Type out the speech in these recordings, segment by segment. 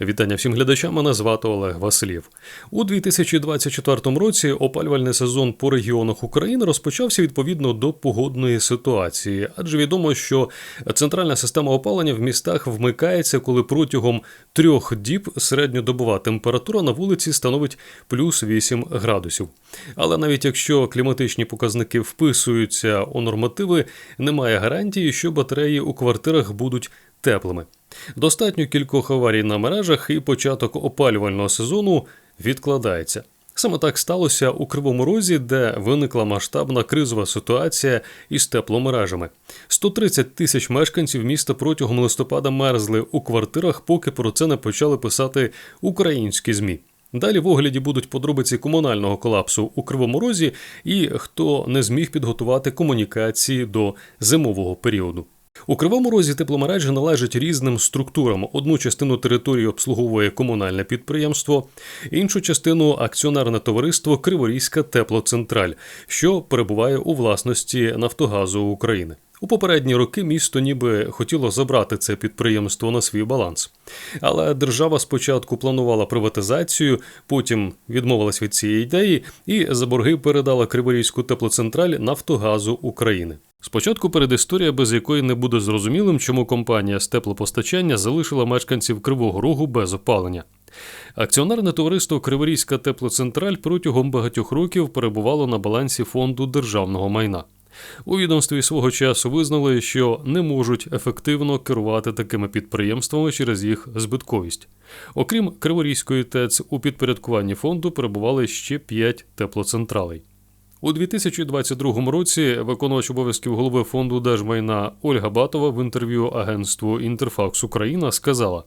Вітання всім глядачам. Мене звати Олег Василів. У 2024 році опалювальний сезон по регіонах України розпочався відповідно до погодної ситуації, адже відомо, що центральна система опалення в містах вмикається, коли протягом трьох діб середньодобова температура на вулиці становить плюс 8 градусів. Але навіть якщо кліматичні показники вписуються у нормативи, немає гарантії, що батареї у квартирах будуть теплими. Достатньо кількох аварій на мережах і початок опалювального сезону відкладається. Саме так сталося у Кривому Розі, де виникла масштабна кризова ситуація із тепломережами. 130 тисяч мешканців міста протягом листопада мерзли у квартирах, поки про це не почали писати українські змі. Далі в огляді будуть подробиці комунального колапсу у Кривому Розі і хто не зміг підготувати комунікації до зимового періоду. У Кривому Розі тепломережі належать різним структурам. Одну частину території обслуговує комунальне підприємство, іншу частину акціонерне товариство Криворізька теплоцентраль, що перебуває у власності Нафтогазу України. У попередні роки місто ніби хотіло забрати це підприємство на свій баланс. Але держава спочатку планувала приватизацію, потім відмовилась від цієї ідеї і за борги передала Криворізьку теплоцентраль Нафтогазу України. Спочатку передісторія, без якої не буде зрозумілим, чому компанія з теплопостачання залишила мешканців Кривого Рогу без опалення. Акціонерне товариство Криворізька теплоцентраль протягом багатьох років перебувало на балансі фонду державного майна. У відомстві свого часу визнали, що не можуть ефективно керувати такими підприємствами через їх збитковість. Окрім Криворізької ТЕЦ, у підпорядкуванні фонду перебували ще п'ять теплоцентралей. У 2022 році виконувач обов'язків голови фонду держмайна Ольга Батова в інтерв'ю агентству Інтерфакс Україна сказала.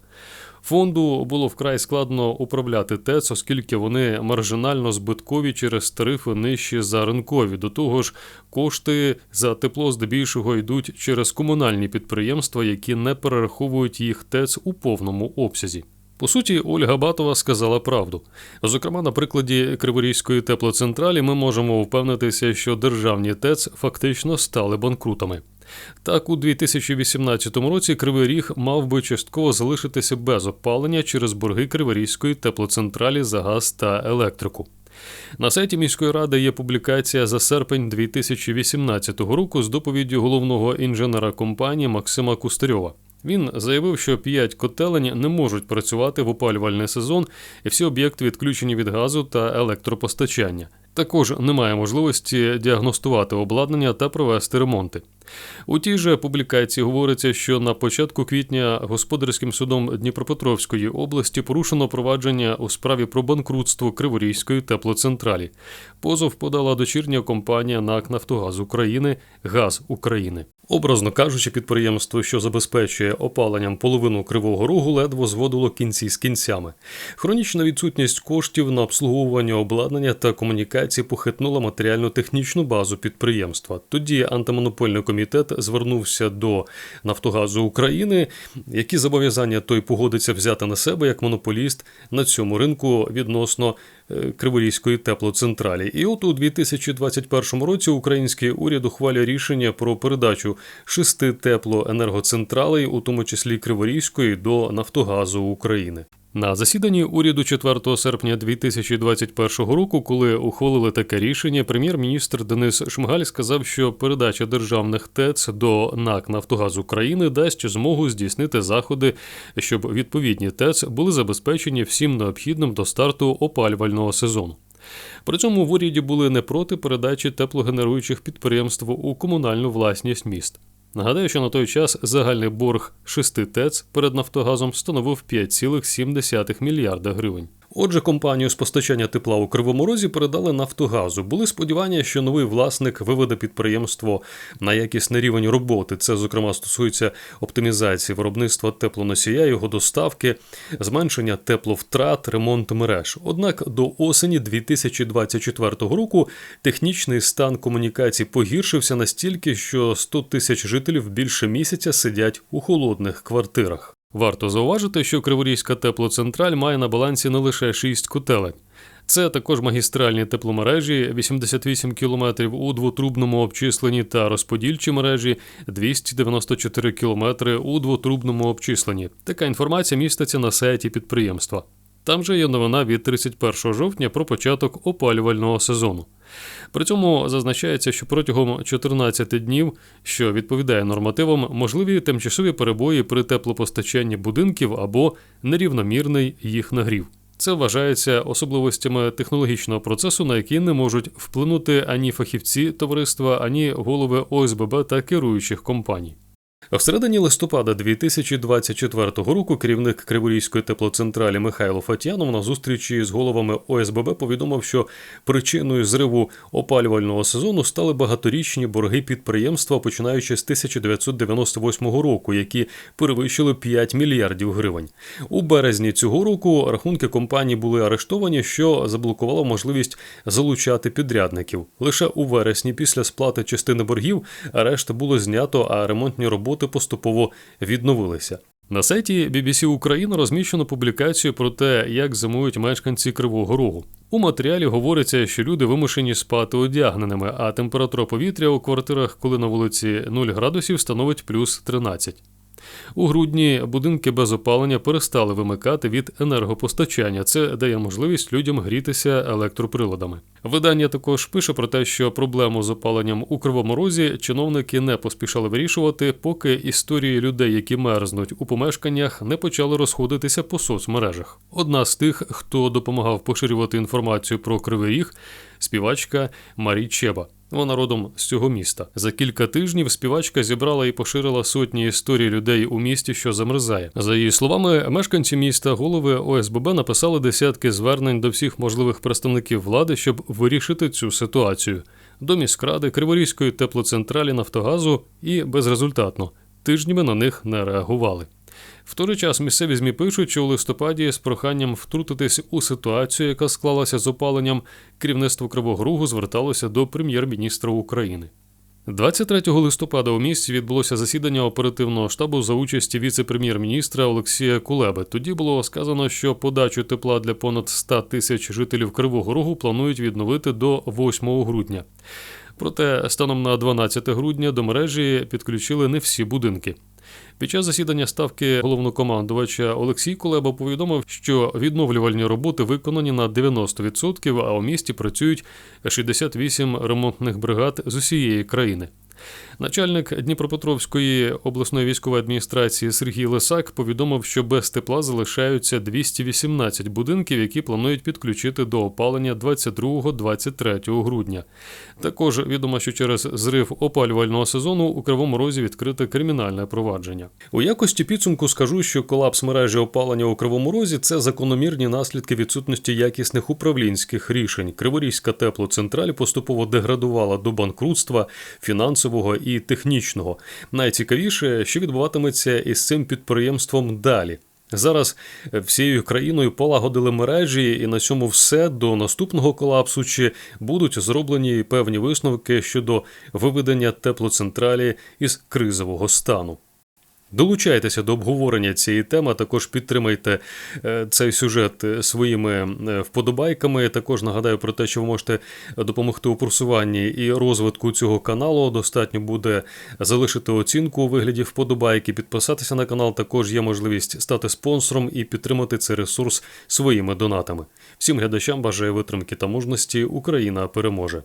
Фонду було вкрай складно управляти ТЕЦ, оскільки вони маржинально збиткові через тарифи нижчі за ринкові. До того ж, кошти за тепло здебільшого йдуть через комунальні підприємства, які не перераховують їх ТЕЦ у повному обсязі. По суті, Ольга Батова сказала правду. Зокрема, на прикладі Криворізької теплоцентралі ми можемо впевнитися, що державні ТЕЦ фактично стали банкрутами. Так, у 2018 році Кривий Ріг мав би частково залишитися без опалення через борги Криворізької теплоцентралі за газ та електрику. На сайті міської ради є публікація за серпень 2018 року з доповіддю головного інженера компанії Максима Кустарьова. Він заявив, що п'ять котелень не можуть працювати в опалювальний сезон, і всі об'єкти відключені від газу та електропостачання. Також немає можливості діагностувати обладнання та провести ремонти. У тій же публікації говориться, що на початку квітня господарським судом Дніпропетровської області порушено провадження у справі про банкрутство Криворізької теплоцентралі. Позов подала дочірня компанія НАК Нафтогаз України Газ України. Образно кажучи, підприємство, що забезпечує опаленням половину кривого рогу, ледве зводило кінці з кінцями. Хронічна відсутність коштів на обслуговування обладнання та комунікації похитнула матеріально-технічну базу підприємства. Тоді антимонопольний комітет звернувся до Нафтогазу України, які зобов'язання той погодиться взяти на себе як монополіст на цьому ринку відносно Криворізької теплоцентралі. І от у 2021 році український уряд ухвалює рішення про передачу шести теплоенергоцентралей, у тому числі Криворізької, до Нафтогазу України. На засіданні уряду 4 серпня 2021 року, коли ухвалили таке рішення, прем'єр-міністр Денис Шмигаль сказав, що передача державних ТЕЦ до НАК Нафтогаз України дасть змогу здійснити заходи, щоб відповідні ТЕЦ були забезпечені всім необхідним до старту опалювального сезону. При цьому в уряді були не проти передачі теплогенеруючих підприємств у комунальну власність міст. Нагадаю, що на той час загальний борг шести ТЕЦ перед Нафтогазом становив 5,7 мільярда гривень. Отже, компанію з постачання тепла у Кривому Розі передали Нафтогазу. Були сподівання, що новий власник виведе підприємство на якісний рівень роботи. Це, зокрема, стосується оптимізації виробництва теплоносія, його доставки, зменшення тепловтрат, ремонту мереж. Однак до осені 2024 року технічний стан комунікацій погіршився настільки, що 100 тисяч жителів більше місяця сидять у холодних квартирах. Варто зауважити, що Криворізька теплоцентраль має на балансі не лише шість котелень. Це також магістральні тепломережі 88 км у двотрубному обчисленні та розподільчі мережі 294 км у двотрубному обчисленні. Така інформація міститься на сайті підприємства. Там же є новина від 31 жовтня про початок опалювального сезону. При цьому зазначається, що протягом 14 днів, що відповідає нормативам, можливі тимчасові перебої при теплопостачанні будинків або нерівномірний їх нагрів. Це вважається особливостями технологічного процесу, на які не можуть вплинути ані фахівці товариства, ані голови ОСББ та керуючих компаній. В середині листопада 2024 року керівник Криворізької теплоцентралі Михайло Фатянов на зустрічі з головами ОСББ повідомив, що причиною зриву опалювального сезону стали багаторічні борги підприємства, починаючи з 1998 року, які перевищили 5 мільярдів гривень. У березні цього року рахунки компанії були арештовані, що заблокувало можливість залучати підрядників. Лише у вересні, після сплати частини боргів, арешт було знято, а ремонтні роботи роботи поступово відновилися. На сайті BBC Україна розміщено публікацію про те, як зимують мешканці Кривого Рогу. У матеріалі говориться, що люди вимушені спати одягненими, а температура повітря у квартирах, коли на вулиці 0 градусів, становить плюс 13. У грудні будинки без опалення перестали вимикати від енергопостачання. Це дає можливість людям грітися електроприладами. Видання також пише про те, що проблему з опаленням у кривому розі чиновники не поспішали вирішувати, поки історії людей, які мерзнуть у помешканнях, не почали розходитися по соцмережах. Одна з тих, хто допомагав поширювати інформацію про кривий ріг, співачка Марі Чеба. Вона родом з цього міста. За кілька тижнів співачка зібрала і поширила сотні історій людей у місті, що замерзає. За її словами, мешканці міста, голови ОСББ написали десятки звернень до всіх можливих представників влади, щоб вирішити цю ситуацію. До міськради, Криворізької теплоцентралі Нафтогазу і безрезультатно тижнями на них не реагували. В той же час місцеві змі пишуть, що у листопаді з проханням втрутитись у ситуацію, яка склалася з опаленням, керівництво Кривого Рогу зверталося до прем'єр-міністра України. 23 листопада у місті відбулося засідання оперативного штабу за участі віце-прем'єр-міністра Олексія Кулеби. Тоді було сказано, що подачу тепла для понад 100 тисяч жителів Кривого Рогу планують відновити до 8 грудня. Проте станом на 12 грудня до мережі підключили не всі будинки. Під час засідання ставки головнокомандувача Олексій Кулеба повідомив, що відновлювальні роботи виконані на 90%, а у місті працюють 68 ремонтних бригад з усієї країни. Начальник Дніпропетровської обласної військової адміністрації Сергій Лисак повідомив, що без тепла залишаються 218 будинків, які планують підключити до опалення 22-23 грудня. Також відомо, що через зрив опалювального сезону у Кривому Розі відкрите кримінальне провадження. У якості підсумку скажу, що колапс мережі опалення у Кривому Розі це закономірні наслідки відсутності якісних управлінських рішень. Криворізька теплоцентраль поступово деградувала до банкрутства фінансового і технічного. Найцікавіше, що відбуватиметься із цим підприємством далі. Зараз всією країною полагодили мережі, і на цьому все до наступного колапсу чи будуть зроблені певні висновки щодо виведення теплоцентралі із кризового стану. Долучайтеся до обговорення цієї теми, також підтримайте е, цей сюжет е, своїми е, вподобайками. Також нагадаю про те, що ви можете допомогти у просуванні і розвитку цього каналу. Достатньо буде залишити оцінку у вигляді вподобайки, підписатися на канал. Також є можливість стати спонсором і підтримати цей ресурс своїми донатами. Всім глядачам бажаю витримки та мужності. Україна переможе.